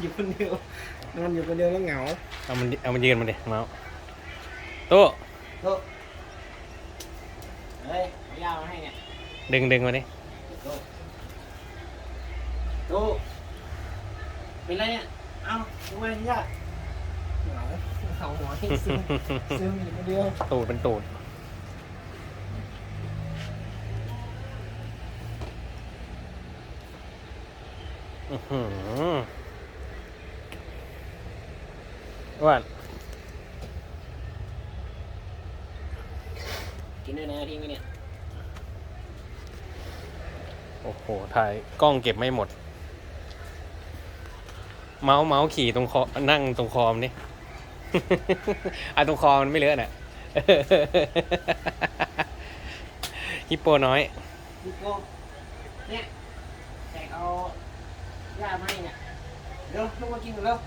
อยู่คนเดียวนอนอยู่คนเดียวแล้วเหงาเอามันเอามันยืนมาดิเมาส์โต๊ะโตะเฮ้ยเอายามาให้เนี่ยดึงดึงมาดิโตะโตะเป็นไรเนี่ย เอ้าทำไมยาเหงาเหงาหัวที่ซึมซึมอยู่คนเดียวตูดเป็นตูดอื้อหือ อ้วนกินด้วยนะทิ้งไว้เนี่ยโอ้โห ถ่ายกล้องเก็บไม่หมด เมาส์เมาส์ขี่ตรงคอ นั่งตรงคอมนี่ อะตรงคอมันไม่เลอะน่ะ ฮิปโปน้อยพี่โก้เนี่ยแขกเอายามาให้เนี่ยเร็วลูกมากินเร็ว